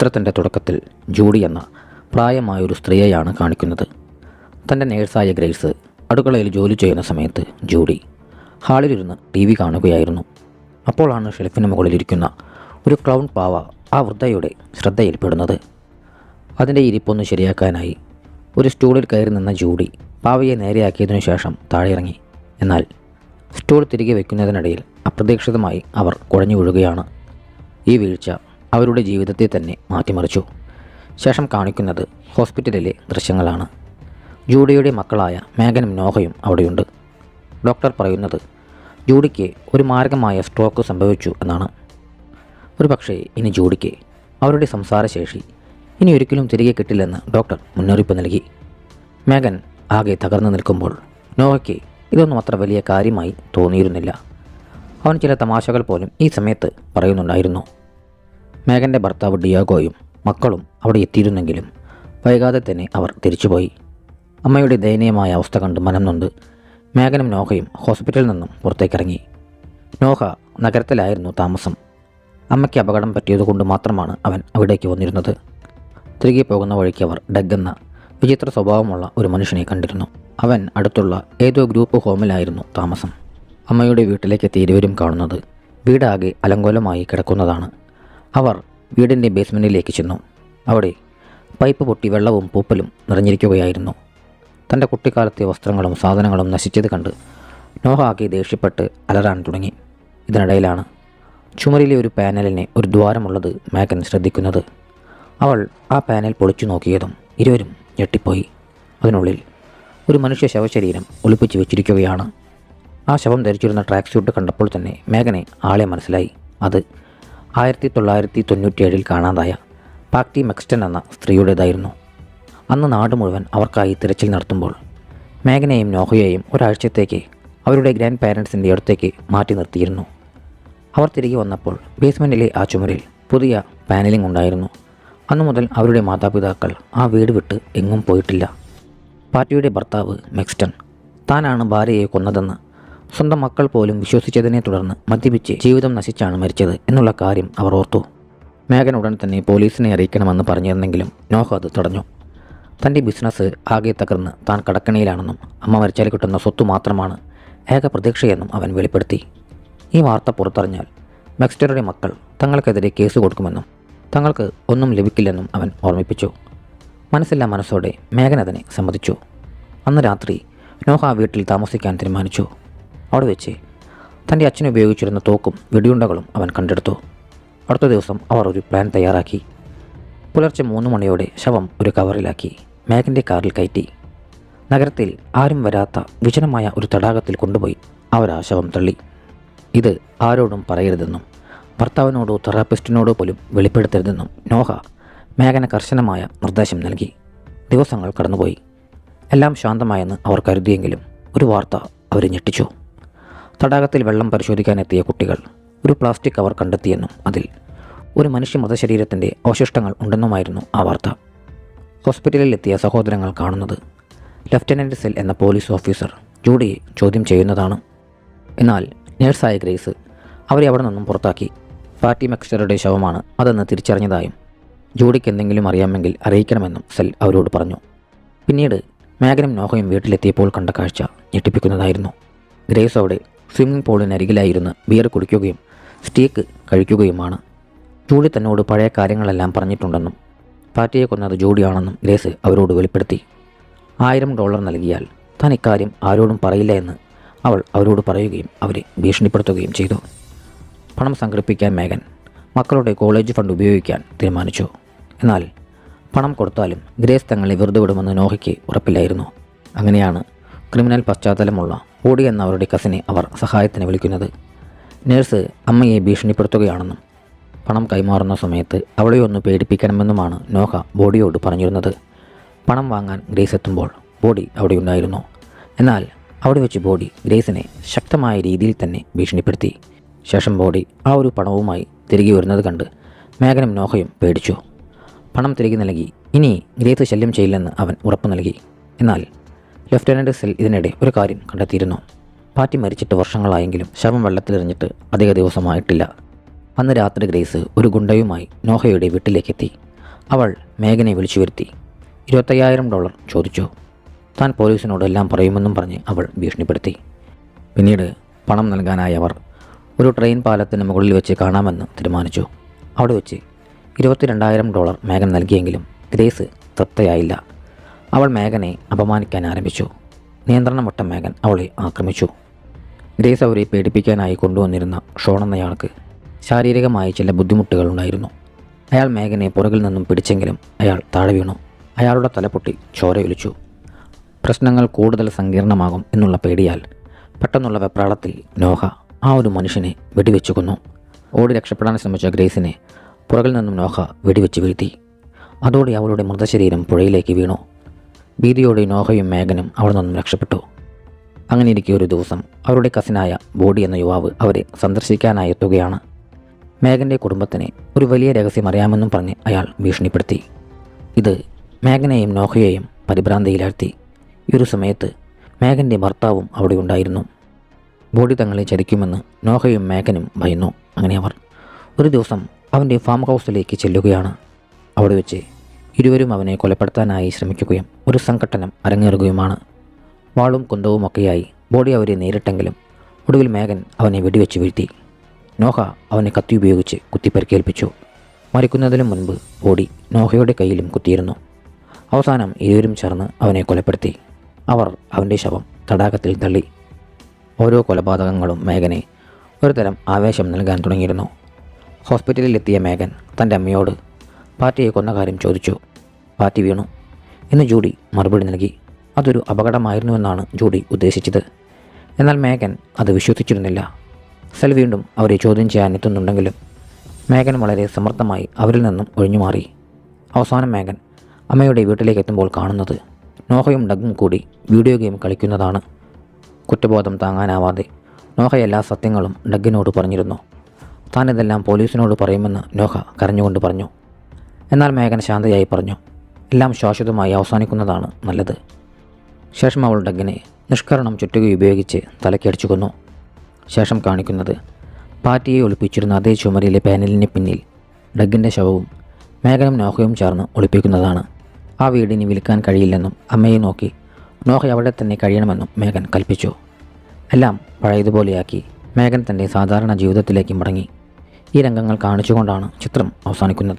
ചിത്രത്തിന്റെ തുടക്കത്തിൽ ജൂഡി എന്ന പ്രായമായൊരു സ്ത്രീയെയാണ് കാണിക്കുന്നത്. തന്റെ നേഴ്സായ ഗ്രേസ് അടുക്കളയിൽ ജോലി ചെയ്യുന്ന സമയത്ത് ജൂഡി ഹാളിലിരുന്ന് ടി വി കാണുകയായിരുന്നു. അപ്പോഴാണ് ഷെൽഫിന് മുകളിലിരിക്കുന്ന ഒരു ക്ലൗൺ പാവ ആ വൃദ്ധയുടെ ശ്രദ്ധയിൽപ്പെടുന്നത്. അതിന്റെ ഇരിപ്പൊന്ന് ശരിയാക്കാനായി ഒരു സ്റ്റൂളിൽ കയറി നിന്ന ജൂഡി പാവയെ നേരെയാക്കിയതിനു ശേഷം താഴെ ഇറങ്ങി എന്നാൽ സ്റ്റൂൾ തിരികെ വയ്ക്കുന്നതിനിടയിൽ അപ്രതീക്ഷിതമായി അവർ കുഴഞ്ഞു വീഴുകയാണ്. ഈ വീഴ്ച അവരുടെ ജീവിതത്തെ തന്നെ മാറ്റിമറിച്ചു. ശേഷം കാണിക്കുന്നത് ഹോസ്പിറ്റലിലെ ദൃശ്യങ്ങളാണ്. ജൂഡിയുടെ മക്കളായ മേഘനും നോഹയും അവിടെയുണ്ട്. ഡോക്ടർ പറയുന്നത് ജൂഡിക്ക് ഒരു മാരകമായ സ്ട്രോക്ക് സംഭവിച്ചു എന്നാണ്. ഒരു പക്ഷേ ഇനി ജൂഡിക്ക് അവരുടെ സംസാരശേഷി ഇനി ഒരിക്കലും തിരികെ കിട്ടില്ലെന്ന് ഡോക്ടർ മുന്നറിയിപ്പ് നൽകി. മേഘൻ ആകെ തകർന്നു നിൽക്കുമ്പോൾ നോഹയ്ക്ക് ഇതൊന്നും അത്ര വലിയ കാര്യമായി തോന്നിയിരുന്നില്ല. അവൻ ചില തമാശകൾ പോലും ഈ സമയത്ത് പറയുന്നുണ്ടായിരുന്നു. മേഘന്റെ ഭർത്താവ് ഡിയാഗോയും മക്കളും അവിടെ എത്തിയിരുന്നെങ്കിലും വൈകാതെ തന്നെ അവർ തിരിച്ചുപോയി. അമ്മയുടെ ദയനീയമായ അവസ്ഥ കണ്ട് മനം നൊന്ത് മേഘനും നോഹയും ഹോസ്പിറ്റലിൽ നിന്നും പുറത്തേക്കിറങ്ങി. നോഹ നഗരത്തിലായിരുന്നു താമസം. അമ്മയ്ക്ക് അപകടം പറ്റിയതുകൊണ്ട് മാത്രമാണ് അവൻ അവിടേക്ക് വന്നിരുന്നത്. തിരികെ പോകുന്ന വഴിക്ക് അവർ ഡഗ് എന്ന വിചിത്ര സ്വഭാവമുള്ള ഒരു മനുഷ്യനെ കണ്ടിരുന്നു. അവൻ അടുത്തുള്ള ഏതോ ഗ്രൂപ്പ് ഹോമിലായിരുന്നു താമസം. അമ്മയുടെ വീട്ടിലേക്ക് എത്തിയ ഇരുവരും കാണുന്നത് വീടാകെ അലങ്കോലമായി കിടക്കുന്നതാണ്. അവർ വീടിന്റെ ബേസ്മെന്റിലേക്ക് ചെന്നു. അവിടെ പൈപ്പ് പൊട്ടി വെള്ളവും പൂപ്പലും നിറഞ്ഞിരിക്കുകയായിരുന്നു. തന്റെ കുട്ടിക്കാലത്തെ വസ്ത്രങ്ങളും സാധനങ്ങളും നശിച്ചത് കണ്ട് നോഹ ആകെ ദേഷ്യപ്പെട്ട് അലറാൻ തുടങ്ങി. ഇതിനിടയിലാണ് ചുമരിലെ ഒരു പാനലിനെ ഒരു ദ്വാരമുള്ളത് മേഘൻ ശ്രദ്ധിക്കുന്നത്. അവൾ ആ പാനൽ പൊളിച്ചു നോക്കിയതും ഇരുവരും ഞെട്ടിപ്പോയി. അതിനുള്ളിൽ ഒരു മനുഷ്യ ശവശരീരം ഒളിപ്പിച്ചു വെച്ചിരിക്കുകയാണ്. ആ ശവം ധരിച്ചിരുന്ന ട്രാക്ക് സ്യൂട്ട് കണ്ടപ്പോൾ തന്നെ മേഘനെ ആളെ മനസ്സിലായി. അത് ആയിരത്തി തൊള്ളായിരത്തി തൊണ്ണൂറ്റിയേഴിൽ കാണാതായ പാക്ടി മെക്സ്റ്റൻ എന്ന സ്ത്രീയുടേതായിരുന്നു. അന്ന് നാട് മുഴുവൻ അവർക്കായി തിരച്ചിൽ നടത്തുമ്പോൾ മേഘനയും നോഹയെയും ഒരാഴ്ചത്തേക്ക് അവരുടെ ഗ്രാൻഡ് പാരൻസിന്റെ അടുത്തേക്ക് മാറ്റി നിർത്തിയിരുന്നു. അവർ തിരികെ വന്നപ്പോൾ ബേസ്മെന്റിലെ ആ ചുമരിൽ പുതിയ പാനലിംഗ് ഉണ്ടായിരുന്നു. അന്നു മുതൽ അവരുടെ മാതാപിതാക്കൾ ആ വീട് വിട്ട് എങ്ങും പോയിട്ടില്ല. പാർട്ടിയുടെ ഭർത്താവ് മെക്സ്റ്റൺ. താനാണ് ഭാര്യയെ കൊന്നതെന്ന് സ്വന്തം മക്കൾ പോലും വിശ്വസിച്ചതിനെ തുടർന്ന് മദ്യപിച്ച് ജീവിതം നശിച്ചാണ് മരിച്ചത് എന്നുള്ള കാര്യം അവർ ഓർത്തു. മേഘൻ ഉടൻ തന്നെ പോലീസിനെ അറിയിക്കണമെന്ന് പറഞ്ഞിരുന്നെങ്കിലും നോഹ അത് തടഞ്ഞു. തന്റെ ബിസിനസ് ആകെ തകർന്ന് താൻ കടക്കണിയിലാണെന്നും അമ്മ മരിച്ചാൽ കിട്ടുന്ന സ്വത്ത് മാത്രമാണ് ഏക പ്രതീക്ഷയെന്നും അവൻ വെളിപ്പെടുത്തി. ഈ വാർത്ത പുറത്തറിഞ്ഞാൽ മെക്സ്റ്ററുടെ മക്കൾ തങ്ങൾക്കെതിരെ കേസ് കൊടുക്കുമെന്നും തങ്ങൾക്ക് ഒന്നും ലഭിക്കില്ലെന്നും അവൻ ഓർമ്മിപ്പിച്ചു. മനസ്സെല്ലാം മനസ്സോടെ മേഘൻ അതിനെ സമ്മതിച്ചു. അന്ന് രാത്രി നോഹ വീട്ടിൽ താമസിക്കാൻ തീരുമാനിച്ചു. അവിടെ വെച്ച് തന്റെ അച്ഛൻ ഉപയോഗിച്ചിരുന്ന തോക്കും വെടിയുണ്ടകളും അവൻ കണ്ടെടുത്തു. അടുത്ത ദിവസം അവർ ഒരു പ്ലാൻ തയ്യാറാക്കി. പുലർച്ചെ മൂന്ന് മണിയോടെ ശവം ഒരു കവറിലാക്കി മേഘന്റെ കാറിൽ കയറ്റി. നഗരത്തിൽ ആരും വരാത്ത വിജനമായ ഒരു തടാകത്തിൽ കൊണ്ടുപോയി അവർ ആ ശവം തള്ളി. ഇത് ആരോടും പറയരുതെന്നും ഭർത്താവിനോടോ തെറാപ്പിസ്റ്റിനോടോ പോലും വെളിപ്പെടുത്തരുതെന്നും നോഹ മേഘന കർശനമായ നിർദ്ദേശം നൽകി. ദിവസങ്ങൾ കടന്നുപോയി. എല്ലാം ശാന്തമായെന്ന് അവർ കരുതിയെങ്കിലും ഒരു വാർത്ത അവരെ ഞെട്ടിച്ചു. തടാകത്തിൽ വെള്ളം പരിശോധിക്കാനെത്തിയ കുട്ടികൾ ഒരു പ്ലാസ്റ്റിക് കവർ കണ്ടെത്തിയെന്നും അതിൽ ഒരു മനുഷ്യ മൃതശരീരത്തിന്റെ അവശിഷ്ടങ്ങൾ ഉണ്ടെന്നുമായിരുന്നു ആ വാർത്ത. ഹോസ്പിറ്റലിൽ എത്തിയ സഹോദരങ്ങൾ കാണുന്നത് ലഫ്റ്റനന്റ് സെൽ എന്ന പോലീസ് ഓഫീസർ ജൂഡിയെ ചോദ്യം ചെയ്യുന്നതാണ്. എന്നാൽ നേഴ്സായ ഗ്രേസ് അവരെ അവിടെ നിന്നും പുറത്താക്കി. പാർട്ടി മെക്സ്റ്ററുടെ ശവമാണ് അതെന്ന് തിരിച്ചറിഞ്ഞതായും ജൂഡിക്ക് എന്തെങ്കിലും അറിയാമെങ്കിൽ അറിയിക്കണമെന്നും സെൽ അവരോട് പറഞ്ഞു. പിന്നീട് മേഘനും നോഹയും വീട്ടിലെത്തിയപ്പോൾ കണ്ട കാഴ്ച ഞെട്ടിപ്പിക്കുന്നതായിരുന്നു. ഗ്രേസ് അവിടെ സ്വിമ്മിംഗ് പൂളിനരികിലായിരുന്ന് ബിയർ കുടിക്കുകയും സ്റ്റീക്ക് കഴിക്കുകയുമാണ്. ജൂഡി തന്നോട് പഴയ കാര്യങ്ങളെല്ലാം പറഞ്ഞിട്ടുണ്ടെന്നും പാറ്റിയെ കൊന്നത് ജൂഡിയാണെന്നും ഗ്രേസ് അവരോട് വെളിപ്പെടുത്തി. ആയിരം ഡോളർ നൽകിയാൽ താൻ ഇക്കാര്യം ആരോടും പറയില്ല എന്ന് അവൾ അവരോട് പറയുകയും അവരെ ഭീഷണിപ്പെടുത്തുകയും ചെയ്തു. പണം സംഘടിപ്പിക്കാൻ മേഘൻ മക്കളുടെ കോളേജ് ഫണ്ട് ഉപയോഗിക്കാൻ തീരുമാനിച്ചു. എന്നാൽ പണം കൊടുത്താലും ഗ്രേസ് തങ്ങളെ വെറുതെ വിടുമെന്ന് നോഹയ്ക്ക് ഉറപ്പില്ലായിരുന്നു. അങ്ങനെയാണ് ക്രിമിനൽ പശ്ചാത്തലമുള്ള ഓടി എന്നവരുടെ കസിനെ അവർ സഹായത്തിന് വിളിക്കുന്നത്. നേഴ്സ് അമ്മയെ ഭീഷണിപ്പെടുത്തുകയാണെന്നും പണം കൈമാറുന്ന സമയത്ത് അവളെ ഒന്ന് പേടിപ്പിക്കണമെന്നുമാണ് നോഹ ബോഡിയോട് പറഞ്ഞിരുന്നത്. പണം വാങ്ങാൻ ഗ്രേസ് എത്തുമ്പോൾ ബോഡി അവിടെ ഉണ്ടായിരുന്നു എന്നാൽ അവിടെ വെച്ച് ബോഡി ഗ്രേസിനെ ശക്തമായ രീതിയിൽ തന്നെ ഭീഷണിപ്പെടുത്തി. ശേഷം ബോഡി ആ ഒരു പണവുമായി തിരികെ വരുന്നത് കണ്ട് മേഘനും നോഹയും പേടിച്ചു. പണം തിരികെ നൽകി ഇനി ഗ്രേസ് ശല്യം ചെയ്യില്ലെന്ന് അവൻ ഉറപ്പ് നൽകി. എന്നാൽ ലഫ്റ്റനന്റ് സെൽ ഇതിനിടെ ഒരു കാര്യം കണ്ടെത്തിയിരുന്നു. പാറ്റി മരിച്ചിട്ട് വർഷങ്ങളായെങ്കിലും ശവം വെള്ളത്തിലെറിഞ്ഞിട്ട് അധിക ദിവസമായിട്ടില്ല. അന്ന് രാത്രി ഗ്രേസ് ഒരു ഗുണ്ടയുമായി നോഹയുടെ വീട്ടിലേക്കെത്തി. അവൾ മേഘനെ വിളിച്ചു വരുത്തി ഇരുപത്തയ്യായിരം ഡോളർ ചോദിച്ചു. താൻ പോലീസിനോട് എല്ലാം പറയുമെന്നും പറഞ്ഞ് അവൾ ഭീഷണിപ്പെടുത്തി. പിന്നീട് പണം നൽകാനായി അവർ ഒരു ട്രെയിൻ പാലത്തിന് മുകളിൽ വെച്ച് കാണാമെന്ന് തീരുമാനിച്ചു. അവിടെ വെച്ച് ഇരുപത്തിരണ്ടായിരം ഡോളർ മേഘൻ നൽകിയെങ്കിലും ഗ്രേസ് തൃപ്തയായില്ല അവൾ മേഘനെ അപമാനിക്കാൻ ആരംഭിച്ചു. നിയന്ത്രണം വിട്ട മേഘൻ അവളെ ആക്രമിച്ചു. ഗ്രേസ് അവരെ പേടിപ്പിക്കാനായി കൊണ്ടുവന്നിരുന്ന ഷോൺ എന്നയാൾക്ക് ശാരീരികമായി ചില ബുദ്ധിമുട്ടുകൾ ഉണ്ടായിരുന്നു. അയാൾ മേഘനെ പുറകിൽ നിന്നും പിടിച്ചെങ്കിലും അയാൾ താഴെ വീണു. അയാളുടെ തലപൊട്ടി ചോരയൊലിച്ചു പ്രശ്നങ്ങൾ കൂടുതൽ സങ്കീർണമാകും എന്നുള്ള പേടിയാൽ പെട്ടെന്നുള്ള വെപ്രാളത്തിൽ നോഹ ആ ഒരു മനുഷ്യനെ വെടിവെച്ചു കൊന്നു. ഓടി രക്ഷപ്പെടാൻ ശ്രമിച്ച ഗ്രേസിനെ പുറകിൽ നിന്നും നോഹ വെടിവെച്ച് വീഴ്ത്തി. അതോടെ അവളുടെ മൃതശരീരം പുഴയിലേക്ക് വീണു. ഭീതിയോടെ നോഹയും മേഘനും അവിടെ നിന്നും രക്ഷപ്പെട്ടു. അങ്ങനെ ഇരിക്കെ ഒരു ദിവസം അവരുടെ കസിനായ ബോഡി എന്ന യുവാവ് അവരെ സന്ദർശിക്കാനായി എത്തുകയാണ്. മേഘന്റെ കുടുംബത്തിന് ഒരു വലിയ രഹസ്യം അറിയാമെന്നും പറഞ്ഞ് അയാൾ ഭീഷണിപ്പെടുത്തി. ഇത് മേഘനെയും നോഹയെയും പരിഭ്രാന്തിയിലാഴ്ത്തി. ഈ ഒരു സമയത്ത് മേഘന്റെ ഭർത്താവും അവിടെ ഉണ്ടായിരുന്നു. ബോഡി തങ്ങളെ ചതിക്കുമെന്ന് നോഹയും മേഘനും ഭയന്നു. അങ്ങനെ അവർ ഒരു ദിവസം അവന്റെ ഫാം ഹൗസിലേക്ക് ചെല്ലുകയാണ്. അവിടെ വെച്ച് ഇരുവരും അവനെ കൊലപ്പെടുത്താനായി ശ്രമിക്കുകയും ഒരു സംഘട്ടനം അരങ്ങേറുകയുമാണ്. വാളും കുന്തവുമൊക്കെയായി ബോഡി അവരെ നേരിട്ടെങ്കിലും ഒടുവിൽ മേഘൻ അവനെ വെടിവെച്ച് വീഴ്ത്തി. നോഹ അവനെ കത്തി ഉപയോഗിച്ച് കുത്തിപ്പരിക്കേൽപ്പിച്ചു. മരിക്കുന്നതിനു മുൻപ് ബോഡി നോഹയുടെ കയ്യിലും കുത്തിയിരുന്നു. അവസാനം ഇരുവരും ചേർന്ന് അവനെ കൊലപ്പെടുത്തി. അവർ അവന്റെ ശവം തടാകത്തിൽ തള്ളി. ഓരോ കൊലപാതകങ്ങളും മേഘനെ ഒരുതരം ആവേശം നൽകാൻ തുടങ്ങിയിരുന്നു. ഹോസ്പിറ്റലിലെത്തിയ മേഘൻ തന്റെ അമ്മയോട് പാറ്റിയെ കൊന്ന കാര്യം ചോദിച്ചു. പാർട്ടി വീണു. എന്ന് ജൂഡി മറുപടി നൽകി. അതൊരു അപകടമായിരുന്നുവെന്നാണ് ജൂഡി ഉദ്ദേശിച്ചത്. എന്നാൽ മേഗൻ അത് വിശ്വസിച്ചിരുന്നില്ല. സെൽ വീണ്ടും അവരെ ചോദ്യം ചെയ്യാൻ എത്തുന്നുണ്ടെങ്കിലും മേഗൻ വളരെ സമർത്ഥമായി അവരിൽ നിന്നും ഒഴിഞ്ഞുമാറി. അവസാനം മേഗൻ അമ്മയുടെ വീട്ടിലേക്ക് എത്തുമ്പോൾ കാണുന്നത് നോഹയും ഡഗും കൂടി വീഡിയോ ഗെയിം കളിക്കുന്നതാണ്. കുറ്റബോധം താങ്ങാനാവാതെ നോഹ എല്ലാ സത്യങ്ങളും ഡഗിനോട് പറഞ്ഞിരുന്നു. താൻ ഇതെല്ലാം പോലീസിനോട് പറയുമെന്ന് നോഹ കരഞ്ഞുകൊണ്ട് പറഞ്ഞു. എന്നാൽ മേഘൻ ശാന്തയായി പറഞ്ഞു എല്ലാം ശാശ്വതമായി അവസാനിക്കുന്നതാണ് നല്ലത്. ശേഷം അവൾ ഡഗ്ഗിനെ നിഷ്കരണം ചുറ്റുക ഉപയോഗിച്ച് തലക്കടിച്ചു കൊന്നു. ശേഷം കാണിക്കുന്നത് പാറ്റിയെ ഒളിപ്പിച്ചിരുന്ന അതേ ചുമരിലെ പാനലിന് പിന്നിൽ ഡഗിന്റെ ശവവും മേഘനും നോഹയും ചേർന്ന് ഒളിപ്പിക്കുന്നതാണ്. ആ വീടിന് വിൽക്കാൻ കഴിയില്ലെന്നും അമ്മയെ നോക്കി നോഹ അവിടെ തന്നെ കഴിയണമെന്നും മേഘൻ കൽപ്പിച്ചു. എല്ലാം പഴയതുപോലെയാക്കി മേഘൻ തന്റെ സാധാരണ ജീവിതത്തിലേക്ക് മടങ്ങി. ഈ രംഗങ്ങൾ കാണിച്ചുകൊണ്ടാണ് ചിത്രം അവസാനിക്കുന്നത്.